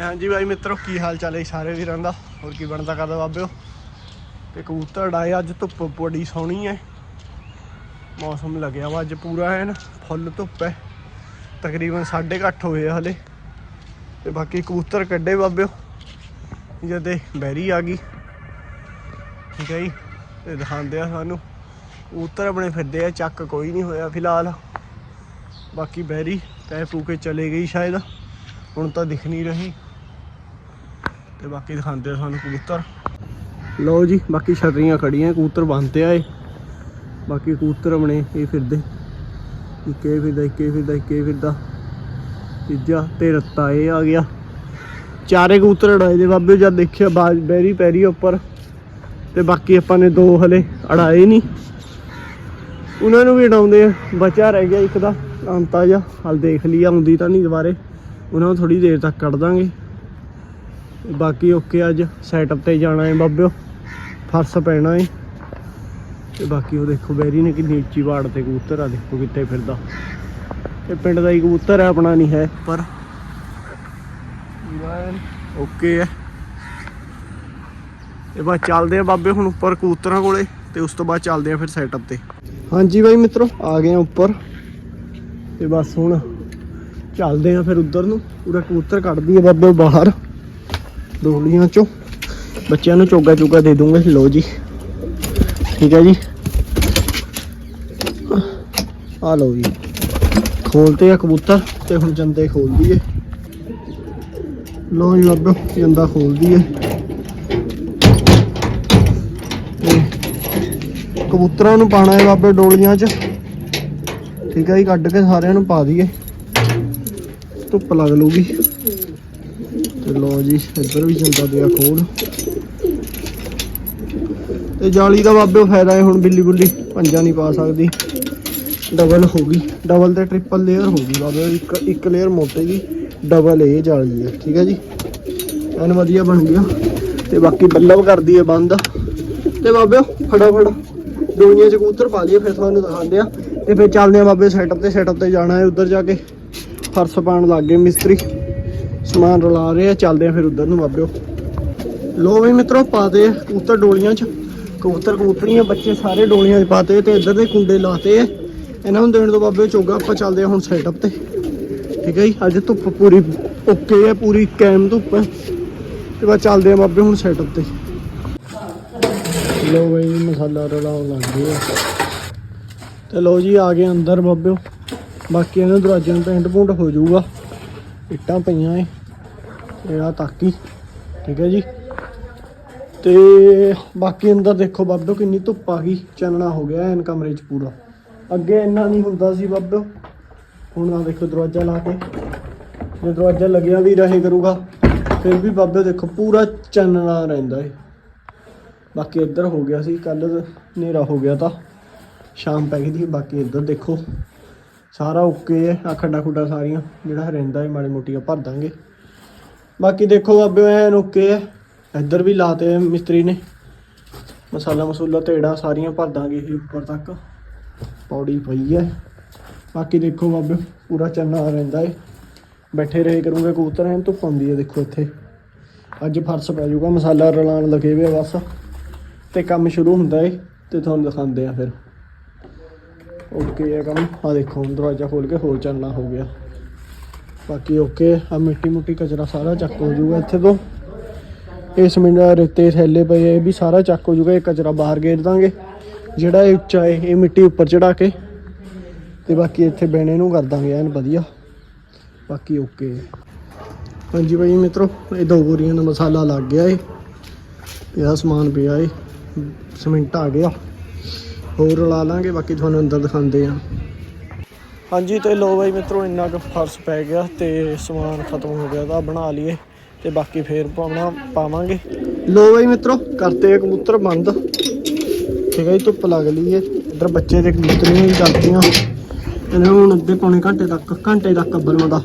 ਹਾਂਜੀ ਬਾਈ ਮਿੱਤਰੋ, ਕੀ ਹਾਲ ਚਾਲ ਹੈ ਸਾਰੇ ਵੀਰਾਂ ਦਾ? ਹੋਰ ਕੀ ਬਣਦਾ ਕਰਦਾ ਬਾਬਿਓ? ਤੇ ਕਬੂਤਰ ਡਾਏ ਅੱਜ ਧੁੱਪ ਬੜੀ ਸੋਹਣੀ ਹੈ। ਮੌਸਮ ਲੱਗਿਆ ਵਾ ਅੱਜ ਪੂਰਾ ਐਨ ਫੁੱਲ ਧੁੱਪ ਹੈ। ਤਕਰੀਬਨ 8:30 ਹੋਏ ਆ ਹਲੇ। ਤੇ ਬਾਕੀ ਕਬੂਤਰ ਕੱਢੇ ਬਾਬਿਓ। ਜਦੇ ਬੈਰੀ ਆ ਗਈ। ਠੀਕ ਹੈ ਜੀ, ਤੇ ਦਿਖਾਉਂਦੇ ਆ ਸਾਨੂੰ। ਕਬੂਤਰ ਆਪਣੇ ਫਿਰਦੇ ਆ, ਚੱਕ ਕੋਈ ਨਹੀਂ ਹੋਇਆ ਫਿਲਹਾਲ। ਬਾਕੀ ਬੈਰੀ ਤੈ ਪੂ ਕੇ ਚਲੇ ਗਈ ਸ਼ਾਇਦ। ਹੁਣ ਤਾਂ ਦਿਖ ਨਹੀਂ ਰਹੀ। ਤੇ ਬਾਕੀ ਦਿਖਾਉਂਦੇ ਆ ਸਾਨੂੰ ਕਬੂਤਰ। ਲਓ ਜੀ, ਬਾਕੀ ਛਤਰੀਆਂ ਖੜੀਆਂ ਕਬੂਤਰ ਬੰਨਤੇ ਆਏ। ਬਾਕੀ ਕਬੂਤਰ ਆਪਣੇ ਇਹ ਫਿਰਦੇ। ਇੱਕੇ ਫਿਰਦਾ ਇੱਕੇ ਫਿਰਦਾ ਇੱਕੇ ਫਿਰਦਾ। ਤੀਜਾ ਤੇ ਰੱਤਾ ਇਹ ਆ ਗਿਆ। ਚਾਰੇ ਕਬੂਤਰ ਉਡਾਏ ਦੇ ਬਾਬੇ, ਜਦ ਦੇਖਿਆ ਬਾਜ ਬੈਰੀ ਪੈਰੀ ਉੱਪਰ। ਤੇ ਬਾਕੀ ਆਪਾਂ ਨੇ ਦੋ ਹਲੇ ਅੜਾਏ ਨਹੀਂ। ਉਹਨਾਂ ਨੂੰ ਵੀ ਉਡਾਉਂਦੇ ਆ। ਬਚਾ ਰਹਿ ਗਿਆ ਇੱਕ ਦਾ। ਅੰਤਾ ਜਾ ਹਲ ਦੇਖ ਲਈ ਆਉਂਦੀ ਤਾਂ ਨਹੀਂ ਦੁਬਾਰੇ। ਉਹਨਾਂ ਨੂੰ ਥੋੜੀ ਦੇਰ ਤੱਕ ਕੱਢ ਦਾਂਗੇ। ਬਾਕੀ ਓਕੇ ਅੱਜ ਸੈਟਅਪ ਤੇ ਜਾਣਾ ਹੈ ਬਾਬਿਓ। ਫਰਸ ਪੈਣਾ ਹੈ। ਤੇ ਬਾਕੀ ਉਹ ਦੇਖੋ ਬੈਰੀ ਨੇ ਕਿੰਨੀ ਉੱਚੀ ਬਾੜ ਤੇ ਕਬੂਤਰ ਆ, ਦੇਖੋ ਕਿੱਥੇ ਫਿਰਦਾ। ਇਹ ਪਿੰਡ ਦਾ ਹੀ ਕਬੂਤਰ ਹੈ ਆਪਣਾ ਨਹੀਂ ਹੈ ਪਰ ਓਕੇ ਹੈ। ਇਹ ਬਾਅਦ ਚੱਲਦੇ ਆ ਬਾਬੇ ਹੁਣ ਉੱਪਰ ਕਬੂਤਰਾਂ ਕੋਲੇ ਤੇ ਉਸ ਤੋਂ ਬਾਅਦ ਚੱਲਦੇ ਆ ਫਿਰ ਸੈਟਅਪ ਤੇ। ਹਾਂਜੀ ਬਾਈ ਮਿੱਤਰੋ, ਆ ਗਏ ਆ ਉੱਪਰ। ਤੇ ਬਸ ਹੁਣ ਚੱਲਦੇ ਆ ਫਿਰ ਉਧਰ ਨੂੰ। ਪੂਰਾ ਕਬੂਤਰ ਕੱਢਦੀ ਆ ਬਾਬੇ ਬਾਹਰ। ਡੋਲੀਆਂ ਚੋਂ। ਬੱਚਿਆਂ ਨੂੰ ਚੋਗਾ ਚੋਗਾ ਦੇ ਦੂੰਗਾ। ਲੋ ਜੀ। ਠੀਕ ਹੈ ਜੀ। ਆ ਲਓ ਜੀ। ਖੋਲਤੇ ਆ ਕਬੂਤਰ ਤੇ ਹੁਣ ਜੰਦੇ ਖੋਲਦੀ ਏ। ਲੋ ਜੀ ਬਾਬੇ, ਜੰਦਾ ਖੋਲਦੀ ਏ। ਕਬੂਤਰਾਂ ਨੂੰ ਪਾਣਾ ਹੈ ਬਾਬੇ ਡੋਲੀਆਂ 'ਚ। ਠੀਕ ਹੈ ਜੀ, ਕੱਢ ਕੇ ਸਾਰਿਆਂ ਨੂੰ ਪਾ ਦਈਏ। ਧੁੱਪ ਲੱਗ ਲੂਗੀ ਤੇ ਲੋ ਜੀ, ਇੱਧਰ ਵੀ ਜਾਂਦਾ ਪਿਆ ਖੋਲ ਤੇ ਜਾਲੀ ਦਾ ਬਾਬੇ ਫਾਇਦਾ ਹੈ ਹੁਣ ਬਿੱਲੀ ਬੁੱਲੀ, ਪੰਜਾ ਨਹੀਂ ਪਾ ਸਕਦੀ। ਡਬਲ ਹੋ ਗਈ, ਡਬਲ ਤੇ ਟ੍ਰਿਪਲ ਲੇਅਰ ਹੋ ਗਈ ਬਾਬੇ, ਇੱਕ ਇੱਕ ਲੇਅਰ ਮੋਟੇ ਦੀ ਡਬਲ ਇਹ ਜਾਲੀ ਹੈ, ਠੀਕ ਹੈ ਜੀ? ਐਨ ਵਧੀਆ ਬਣ ਗਿਆ। ਤੇ ਬਾਕੀ ਬੱਲਬ ਕਰਦੀ ਹੈ ਬੰਦ। ਤੇ ਬਾਬੇ ਫਟਾਫਟ ਦੁਨੀਆ ਚ ਕਬੂਤਰ ਪਾ ਲਈਏ, ਫਿਰ ਤੁਹਾਨੂੰ ਦਿਖਾਉਂਦੇ ਆ ਤੇ ਫਿਰ ਚੱਲਦੇ ਆ ਬਾਬੇ ਸੈਟਅਪ ਤੇ ਸੈਟਅਪ ਤੇ ਜਾਣਾ ਹੈ ਉੱਧਰ ਜਾ ਕੇ। ਫਰਸ਼ ਪਾਣ ਲੱਗ ਗਏ ਮਿਸਤਰੀ। ਸਮਾਨ ਰਲਾ ਰਹੇ ਆ, ਚੱਲਦੇ ਆ ਫਿਰ ਉੱਧਰ ਨੂੰ ਬਾਬਿਓ। ਲੋ ਵੀ ਮਿੱਤਰੋ, ਪਾਤੇ ਕਬੂਤਰ ਡੋਲੀਆਂ 'ਚ। ਕਬੂਤਰ ਕਬੂਤਰੀਆਂ, ਬੱਚੇ ਸਾਰੇ ਡੋਲੀਆਂ 'ਚ ਪਾਤੇ, ਤੇ ਇੱਧਰ ਦੇ ਕੁੰਡੇ ਲਾਤੇ ਆ। ਇਹਨਾਂ ਨੂੰ ਦੇਣ ਤੋਂ ਬਾਬੇ ਚੋਗਾ, ਆਪਾਂ ਚੱਲਦੇ ਆ ਹੁਣ ਸੈਟਅਪ ਤੇ। ਠੀਕ ਹੈ ਜੀ, ਅੱਜ ਧੁੱਪ ਪੂਰੀ ਓਕੇ ਹੈ ਪੂਰੀ ਕੈਮ ਧੁੱਪ ਹੈ ਤੇ ਬਸ ਚੱਲਦੇ ਆ ਬਾਬੇ ਹੁਣ ਸੈਟਅਪ ਤੇ। ਲੋ ਬਈ, ਮਸਾਲਾ ਰਲਾਉਣ ਲੱਗ ਗਏ ਤੇ ਲੋ ਜੀ, ਆ ਗਏ ਅੰਦਰ ਬਾਬਿਓ। ਬਾਕੀ ਇਹਨਾਂ ਦਰਵਾਜਿਆਂ ਨੂੰ ਪੇਂਟ ਪੂੰਟ ਹੋ ਜਾਊਗਾ। ਇੱਟਾਂ ਪਈਆਂ ਏ। ਇਹ ਆ ਤਾਕੀ। ਠੀਕ ਹੈ ਜੀ। ਤੇ ਬਾਕੀ ਅੰਦਰ ਦੇਖੋ ਬਾਬਿਓ ਕਿੰਨੀ ਧੁੱਪ ਆ ਗਈ। ਚਾਨਣਾ ਹੋ ਗਿਆ ਐਨ ਕਮਰੇ 'ਚ ਪੂਰਾ। ਅੱਗੇ ਇੰਨਾ ਨਹੀਂ ਹੁੰਦਾ ਸੀ ਬਾਬਿਓ ਹੁਣ ਆ ਦੇਖੋ ਦਰਵਾਜ਼ਾ ਲਾ ਕੇ। ਜੇ ਦਰਵਾਜ਼ਾ ਲੱਗਿਆ ਵੀ ਰਹੇ ਕਰੂਗਾ, ਫਿਰ ਵੀ ਬਾਬਿਓ ਦੇਖੋ ਪੂਰਾ ਚਾਨਣਾ ਰਹਿੰਦਾ ਏ। ਬਾਕੀ ਇੱਧਰ ਹੋ ਗਿਆ ਸੀ। ਕੱਲ ਹਨੇਰਾ ਹੋ ਗਿਆ ਤਾਂ। ਸ਼ਾਮ ਪੈ ਗਈ ਸੀ। ਬਾਕੀ ਇੱਧਰ ਦੇਖੋ। ਸਾਰਾ ਓਕੇ ਹੈ ਆ ਖੱਡਾ ਖੁੱਡਾ ਸਾਰੀਆਂ, ਜਿਹੜਾ ਰਹਿੰਦਾ ਹੈ ਮਾੜੀ ਮੋਟੀ ਭਰ ਦਾਂਗੇ। ਬਾਕੀ ਦੇਖੋ ਬਾਬਿਓ ਐਨ ਓਕੇ ਹੈ। ਇੱਧਰ ਵੀ ਲਾਤੇ ਮਿਸਤਰੀ ਨੇ। ਮਸਾਲਾ ਮਸੂਲਾ ਢੇੜਾ ਸਾਰੀਆਂ ਭਰ ਦਾਂਗੇ ਇਹ ਉੱਪਰ ਤੱਕ। ਪੌੜੀ ਪਈ ਹੈ। ਬਾਕੀ ਦੇਖੋ ਬਾਬਿਓ ਪੂਰਾ ਚੰਨਾ ਰਹਿੰਦਾ ਹੈ। ਬੈਠੇ ਰਹੇ ਕਰੂੰਗੇ ਕਬੂਤਰ, ਐਨ ਧੁੱਪ ਆਉਂਦੀ ਹੈ ਦੇਖੋ ਇੱਥੇ। ਅੱਜ ਫਰਸ਼ ਪੈ ਜਾਊਗਾ, ਮਸਾਲਾ ਰਲਾਉਣ ਲੱਗੇ ਵੇ ਬਸ। ਤੇ ਕੰਮ ਸ਼ੁਰੂ ਹੁੰਦਾ ਏ ਤੇ ਤੁਹਾਨੂੰ ਦਿਖਾਉਂਦੇ ਆ ਫਿਰ। ਓਕੇ ਹੈ ਕੰਮ। ਆ ਦੇਖੋ, ਹੁਣ ਦਰਵਾਜ਼ਾ ਖੋਲ ਕੇ ਹੋਰ ਚੱਲਣਾ ਹੋ ਗਿਆ। ਬਾਕੀ ਓਕੇ ਆ ਮਿੱਟੀ ਮੁੱਟੀ ਕਚਰਾ ਸਾਰਾ ਚੱਕ ਹੋ ਜਾਊਗਾ ਇੱਥੇ ਤੋਂ। ਇਹ ਮਿੰਟ ਰੇਤੇ ਥੈਲੇ ਪਏ ਇਹ ਵੀ ਸਾਰਾ ਚੱਕ ਹੋ ਜਾਊਗਾ, ਇਹ ਕਚਰਾ ਬਾਹਰ ਗੇਰ ਦਾਂਗੇ। ਜਿਹੜਾ ਇਹ ਉੱਚਾ ਹੈ, ਇਹ ਮਿੱਟੀ ਉੱਪਰ ਚੜਾ ਕੇ। ਤੇ ਬਾਕੀ ਇੱਥੇ ਬੈਣੇ ਨੂੰ ਕਰ ਦਾਂਗੇ, ਐਨ ਵਧੀਆ। ਬਾਕੀ ਓਕੇ ਹੈ। ਹਾਂਜੀ ਭਾਈ ਮਿੱਤਰੋ, ਇਹ ਦੋ ਬੋਰੀਆਂ ਦਾ ਮਸਾਲਾ ਲੱਗ ਗਿਆ ਏ। ਇਹਦਾ ਸਮਾਨ ਪਿਆ ਏ। ਸਿਮੈਂਟ ਆ ਗਿਆ। ਹੋਰ ਰਲਾ ਲਾਂਗੇ, ਬਾਕੀ ਤੁਹਾਨੂੰ ਅੰਦਰ ਦਿਖਾਉਂਦੇ ਆ ਹਾਂਜੀ ਤੇ ਲੋ ਬਾਈ ਮਿੱਤਰੋ, ਇੰਨਾ ਕੁ ਫਰਸ਼ ਪੈ ਗਿਆ ਤੇ ਸਮਾਨ ਖਤਮ ਹੋ ਗਿਆ, ਤਾਂ ਬਣਾ ਲਈਏ ਤੇ ਬਾਕੀ ਫੇਰ ਪਾਉਣਾ, ਪਾਵਾਂਗੇ। ਲੋ ਬਾਈ ਮਿੱਤਰੋ, ਕਰਤੇ ਕਬੂਤਰ ਬੰਦ। ਠੀਕ ਹੈ ਜੀ, ਧੁੱਪ ਲੱਗ ਲਈ ਏ। ਇੱਧਰ ਬੱਚੇ ਦੇ ਕਬੂਤਰੀਆਂ ਵੀ ਚੱਲਦੀਆਂ ਇਹਨਾਂ ਨੂੰ ਹੁਣ ਅੱਧੇ ਪੌਣੇ ਘੰਟੇ ਤੱਕ ਘੰਟੇ ਤੱਕ ਅੱਬਲ ਬਣਾਉਂਦਾ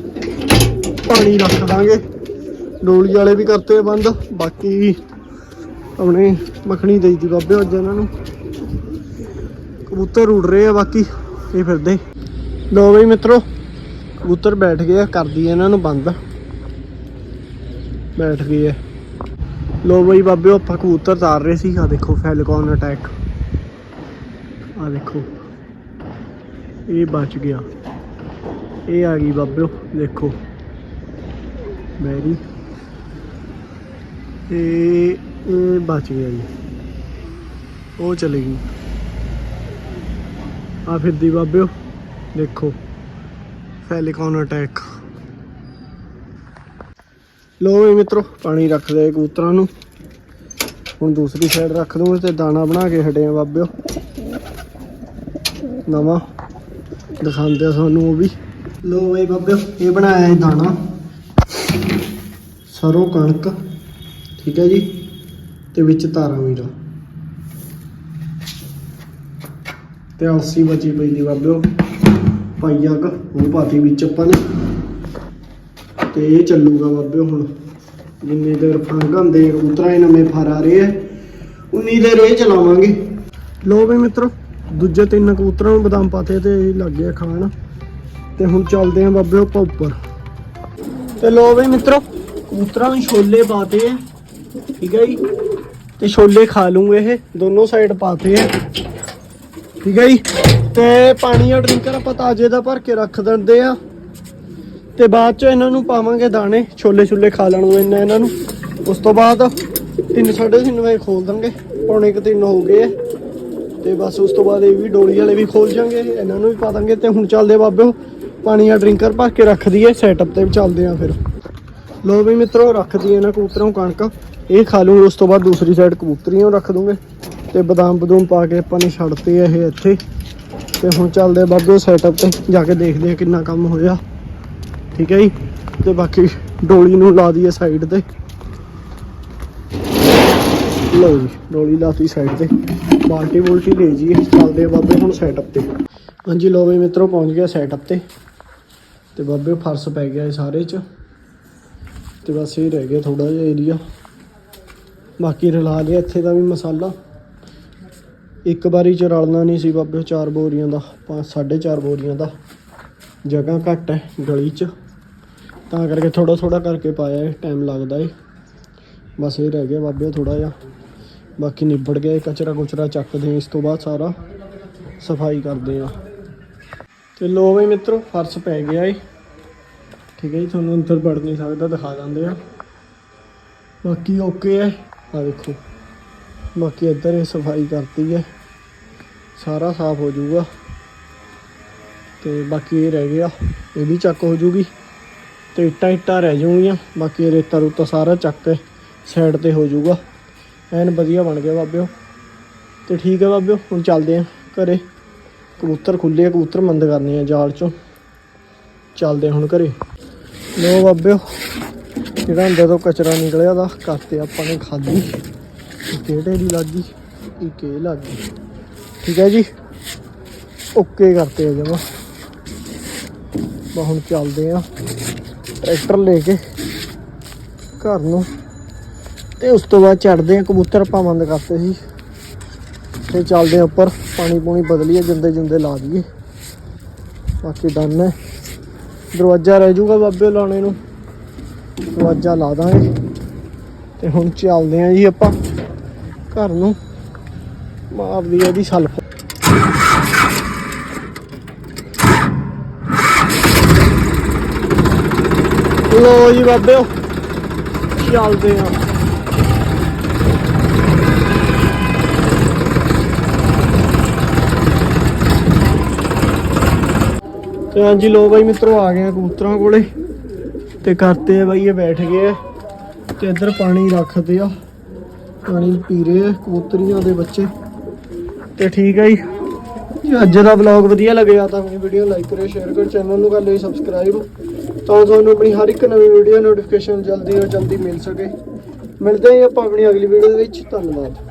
ਪਾਣੀ ਰੱਖ ਦਾਂਗੇ। ਡੋਲੀ ਵਾਲੇ ਵੀ ਕਰਤੇ ਬੰਦ। ਬਾਕੀ ਆਪਣੇ ਮੱਖਣੀ ਦੇਈ ਦੀ ਬਾਬੇ ਅੱਜ ਇਹਨਾਂ ਨੂੰ। ਕਬੂਤਰ ਉੜ ਰਹੇ ਆ, ਬਾਕੀ ਇਹ ਫਿਰਦੇ। ਲੋ ਬਈ ਮਿੱਤਰੋ, ਕਬੂਤਰ ਬੈਠ ਗਏ ਆ ਕਰਦੀ ਇਹਨਾਂ ਨੂੰ ਬੰਦ। ਬੈਠ ਗਏ ਐ ਲੋ ਬਈ ਬਾਬਿਓ, ਆਪਾਂ ਕਬੂਤਰ ਤਾਰ ਰਹੇ ਸੀ। ਆ ਦੇਖੋ, ਫੈਲਕਨ ਅਟੈਕ। ਆ ਦੇਖੋ, ਇਹ ਬਚ ਗਿਆ। ਇਹ ਆ ਗਈ ਬਾਬਿਓ, ਦੇਖੋ। ਮੈਰੀ ਇਹ ਇਹ ਬਚ ਗਿਆ ਜੀ। ਉਹ ਚਲੇ ਗਈ। ਆ ਫਿਰਦੀ ਬਾਬਿਓ, ਦੇਖੋ, ਫੈਲਿਕਨ ਅਟੈਕ ਲੋ ਵੀ ਮਿੱਤਰੋ, ਪਾਣੀ ਰੱਖ ਦੇ ਕਬੂਤਰਾਂ ਨੂੰ। ਹੁਣ ਦੂਸਰੀ ਸਾਈਡ ਰੱਖ ਦੂੰਗੇ ਤੇ ਦਾਣਾ ਬਣਾ ਕੇ ਹਟੇ ਆ ਬਾਬਿਓ। ਨਵਾਂ, ਦਿਖਾਉਂਦੇ ਆ ਤੁਹਾਨੂੰ ਉਹ ਵੀ। ਲੋ ਵੀ ਬਾਬਿਓ, ਇਹ ਬਣਾਇਆ ਹੈ ਦਾਣਾ। ਸਰੋਂ ਕਣਕ, ਠੀਕ ਹੈ ਜੀ? ਤੇ ਵਿੱਚ ਤਾਰਾ ਮੀਰਾ ਤੇ ਔਸੀ ਬਚੀ ਪਈ ਦੀ ਬਾਬਿਓ। ਪਾਈ ਅੱਗ ਉਹ ਪਾਤੀ ਵਿੱਚ ਆਪਾਂ ਨੇ ਤੇ ਇਹ ਚੱਲੂਗਾ ਬਾਬਿਓ ਹੁਣ। ਜਿੰਨੀ ਦੇਰ ਫੰਗ ਹੁੰਦੇ ਕਬੂਤਰਾਂ ਦੇ ਨਵੇਂ ਫਰ ਆ ਰਹੇ ਆ। ਉਨੀ ਦੇਰ ਇਹ ਚਲਾਵਾਂਗੇ। ਲੋ ਵੀ ਮਿੱਤਰੋ, ਦੂਜੇ ਤਿੰਨ ਕਬੂਤਰਾਂ ਨੂੰ ਬਦਾਮ ਪਾਤੇ ਤੇ ਇਹ ਲੱਗ ਗਿਆ ਖਾਣ। ਤੇ ਹੁਣ ਚੱਲਦੇ ਆ ਬਾਬੇ ਆਪਾਂ ਉੱਪਰ। ਤੇ ਲੋ ਵੀ ਮਿੱਤਰੋ, ਕਬੂਤਰਾਂ ਨੂੰ ਛੋਲੇ ਪਾਤੇ ਆ। ਠੀਕ ਹੈ ਜੀ। ਤੇ ਛੋਲੇ ਖਾ ਲੂੰਗੇ ਇਹ। ਦੋਨੋਂ ਸਾਈਡ ਪਾਤੇ ਆ। ਠੀਕ ਹੈ ਜੀ? ਤੇ ਪਾਣੀ ਦਾ ਡਰਿੰਕਰ ਆਪਾਂ ਤਾਜੇ ਦਾ ਭਰ ਕੇ ਰੱਖ ਦਿੰਦੇ ਆ। ਤੇ ਬਾਅਦ ਚ ਇਹਨਾਂ ਨੂੰ ਪਾਵਾਂਗੇ ਦਾਣੇ, ਛੋਲੇ ਛੁੱਲੇ ਖਾ ਲੈਣਗੇ ਇਹਨਾਂ ਇਹਨਾਂ ਨੂੰ। ਉਸ ਤੋਂ ਬਾਅਦ 3:30 ਵਜੇ ਖੋਲ ਦਾਂਗੇ, ਪੌਣੇ ਕੁ ਤਿੰਨ ਹੋ ਗਏ। ਆ ਤੇ ਬਸ ਉਸ ਤੋਂ ਬਾਅਦ ਇਹ ਵੀ ਡੋਲੀ ਵਾਲੇ ਵੀ ਖੋਲ ਜਾਾਂਗੇ ਇਹਨਾਂ ਨੂੰ ਵੀ ਪਾ ਦਾਂਗੇ। ਤੇ ਹੁਣ ਚੱਲਦੇ ਬਾਬੇ ਪਾਣੀ ਦਾ ਡਰਿੰਕਰ ਭਰ ਕੇ ਰੱਖ ਦਈਏ ਸੈਟਅਪ ਤੇ ਚੱਲਦੇ ਆ ਫਿਰ। ਲੋ ਵੀ ਮਿੱਤਰੋ, ਰੱਖ ਦਈਏ ਇਹਨਾਂ ਕਬੂਤਰਾਂ ਕਣਕ। ਇਹ ਖਾ ਲੂੰਗੇ, ਉਸ ਤੋਂ ਬਾਅਦ ਦੂਸਰੀ ਸਾਈਡ ਕਬੂਤਰੀਆਂ ਰੱਖ ਦੂੰਗੇ। ਤੇ ਬਦਾਮ ਬਦੂਮ ਪਾ ਕੇ ਆਪਾਂ ਨੇ ਛੱਡਤੇ ਆ ਇਹ ਇੱਥੇ। ਤੇ ਹੁਣ ਚੱਲਦੇ ਬਾਬੇ ਸੈਟਅਪ ਤੇ, ਜਾ ਕੇ ਦੇਖਦੇ ਆ ਕਿੰਨਾ ਕੰਮ ਹੋਇਆ। ਠੀਕ ਹੈ ਜੀ? ਤੇ ਬਾਕੀ ਡੋਲੀ ਨੂੰ ਲਾ ਦਈਏ ਸਾਈਡ ਤੇ। ਲਓ ਜੀ, ਡੋਲੀ ਲਾਤੀ ਸਾਈਡ ਤੇ। ਬਾਲਟੀ ਬੁਲਟੀ ਲੈ ਜੀ ਚੱਲਦੇ ਬਾਬੇ ਹੁਣ ਸੈਟਅਪ ਤੇ। ਹਾਂਜੀ ਲੋ ਵੀ ਮਿੱਤਰੋ, ਪਹੁੰਚ ਗਿਆ ਸੈਟਅਪ ਤੇ। ਤੇ ਬਾਬੇ ਫਰਸ਼ ਪੈ ਗਿਆ ਇਹ ਸਾਰੇ ਚ। ਤੇ ਬਸ ਇਹ ਰਹਿ ਗਿਆ ਥੋੜਾ ਜਿਹਾ ਏਰੀਆ ਬਾਕੀ ਰਲਾ ਲਿਆ ਇੱਥੇ ਦਾ ਵੀ ਮਸਾਲਾ। ਇੱਕ ਵਾਰੀ ਚ ਰਲਣਾ ਨਹੀਂ ਸੀ ਬਾਬੇ, ਚਾਰ ਬੋਰੀਆਂ ਦਾ, ਪੰਜ, ਸਾਢੇ ਚਾਰ ਬੋਰੀਆਂ ਦਾ। ਜਗ੍ਹਾ ਘੱਟ ਹੈ ਗਲੀ 'ਚ। ਤਾਂ ਕਰਕੇ ਥੋੜਾ ਥੋੜਾ ਕਰਕੇ ਪਾਇਆ ਹੈ ਟਾਈਮ ਲੱਗਦਾ ਏ। ਬਸ ਇਹ ਰਹਿ ਗਿਆ ਬਾਬੇ ਥੋੜਾ ਜਿਹਾ। ਬਾਕੀ ਨਿਬੜ ਗਿਆ ਕਚਰਾ ਕੁਚਰਾ ਚੱਕਦੇ ਇਸ ਤੋਂ ਬਾਅਦ ਸਾਰਾ ਸਫ਼ਾਈ ਕਰਦੇ ਆ। ਤੇ ਲੋ ਵੀ ਮਿੱਤਰੋ, ਫਰਸ਼ ਪੈ ਗਿਆ ਏ। ਠੀਕ ਹੈ ਜੀ, ਤੁਹਾਨੂੰ ਅੰਦਰ ਵੜ ਨਹੀਂ ਸਕਦਾ, ਦਿਖਾ ਦਿੰਦੇ ਆ। ਬਾਕੀ ਓਕੇ ਹੈ ਆ ਦੇਖੋ। ਬਾਕੀ ਇੱਧਰ ਇਹ ਸਫ਼ਾਈ ਕਰਤੀ ਹੈ। ਸਾਰਾ ਸਾਫ਼ ਹੋ ਜਾਊਗਾ। ਤੇ ਬਾਕੀ ਇਹ ਰਹਿ ਗਿਆ। ਇਹ ਵੀ ਚੱਕ ਹੋ ਜੂਗੀ ਤੇ ਇੱਟਾਂ ਇੱਟਾਂ ਰਹਿ ਜਾਊਗੀਆਂ। ਬਾਕੀ ਰੇਤਾ ਰੂਤਾ ਸਾਰਾ ਚੱਕ ਕੇ ਸਾਈਡ ਤੇ ਹੋ ਜਾਊਗਾ। ਐਨ ਵਧੀਆ ਬਣ ਗਿਆ ਬਾਬਿਓ। ਤੇ ਠੀਕ ਹੈ ਬਾਬਿਓ, ਹੁਣ ਚੱਲਦੇ ਆਂ ਘਰੇ। ਕਬੂਤਰ ਖੁੱਲੇ ਆ, ਕਬੂਤਰ ਬੰਦ ਕਰਨੇ ਆ ਜਾਲ ਚੋਂ। ਚੱਲਦੇ ਹੁਣ ਘਰੇ। ਲੋ ਬਾਬਿਓ, ਜਿਹੜਾ ਅੰਦਰ ਤੋਂ ਕਚਰਾ ਨਿਕਲਿਆ ਦਾ ਕਰਤੇ ਆਪਾਂ ਨੇ ਖਾਲੀ ਕਿਹੜੇ ਦੀ ਲੱਗੀ ਇੱਕ ਇਹ ਲੱਗ ਗਈ? ਠੀਕ ਹੈ ਜੀ। ਓਕੇ ਕਰਤੇ ਆ ਜਮਾ। ਬਾ ਹੁਣ ਚੱਲਦੇ ਆ। ਟਰੈਕਟਰ ਲੈ ਕੇ ਘਰ ਨੂੰ। ਤੇ ਉਸ ਤੋਂ ਬਾਅਦ ਚੜਦੇ ਆ। ਕਬੂਤਰ ਆਪਾਂ ਬੰਦ ਕਰਤੇ ਸੀ। ਤੇ ਚੱਲਦੇ ਆ ਉੱਪਰ। ਪਾਣੀ ਪੂਣੀ ਬਦਲੀਏ, ਜਿੰਦੇ ਜਿੰਦੇ ਲਾ ਦਈਏ। ਬਾਕੀ ਡਨ ਹੈ। ਦਰਵਾਜ਼ਾ ਰਹਿ ਜਾਊਗਾ ਬਾਬੇ ਲਾਉਣੇ ਨੂੰ। ਦਰਵਾਜ਼ਾ ਲਾ ਦਾਂਗੇ। ਤੇ ਹੁਣ ਚੱਲਦੇ ਆ ਜੀ ਆਪਾਂ। ਘਰ ਨੂੰ। ਮਾਰਦੀ ਹੈ ਇਹਦੀ ਸਲਫ ਲੋ ਜੀ ਬਾਬਿਓ ਚੱਲਦੇ ਆ ਤੇ ਹਾਂਜੀ ਲੋ ਬਾਈ ਮਿੱਤਰੋ, ਆ ਗਏ ਆ ਕਬੂਤਰਾਂ ਕੋਲੇ। ਤੇ ਕਰਤੇ ਆ ਬਾਈ, ਇਹ ਬੈਠ ਗਏ ਆ। ਤੇ ਇੱਧਰ ਪਾਣੀ ਰੱਖਦੇ ਆ। ਪਾਣੀ ਪੀ ਰਹੇ ਆ ਕਬੂਤਰੀਆਂ ਦੇ ਬੱਚੇ। ਤੇ ਠੀਕ ਹੈ ਜੀ। ਅੱਜ ਦਾ ਵਲੌਗ ਵਧੀਆ ਲੱਗਿਆ ਤਾਂ ਆਪਣੀ ਵੀਡੀਓ ਲਾਈਕ ਕਰਿਓ ਸ਼ੇਅਰ ਕਰੋ ਚੈਨਲ ਨੂੰ ਕਰ ਲਿਓ ਸਬਸਕ੍ਰਾਈਬ ਤਾਂ ਤੁਹਾਨੂੰ ਆਪਣੀ ਹਰ ਇੱਕ ਨਵੀਂ ਵੀਡੀਓ ਨੋਟੀਫਿਕੇਸ਼ਨ ਜਲਦੀ ਤੋਂ ਜਲਦੀ ਮਿਲ ਸਕੇ। ਮਿਲਦੇ ਹਾਂ ਆਪਾਂ ਆਪਣੀ ਅਗਲੀ ਵੀਡੀਓ ਦੇ ਵਿੱਚ। ਧੰਨਵਾਦ।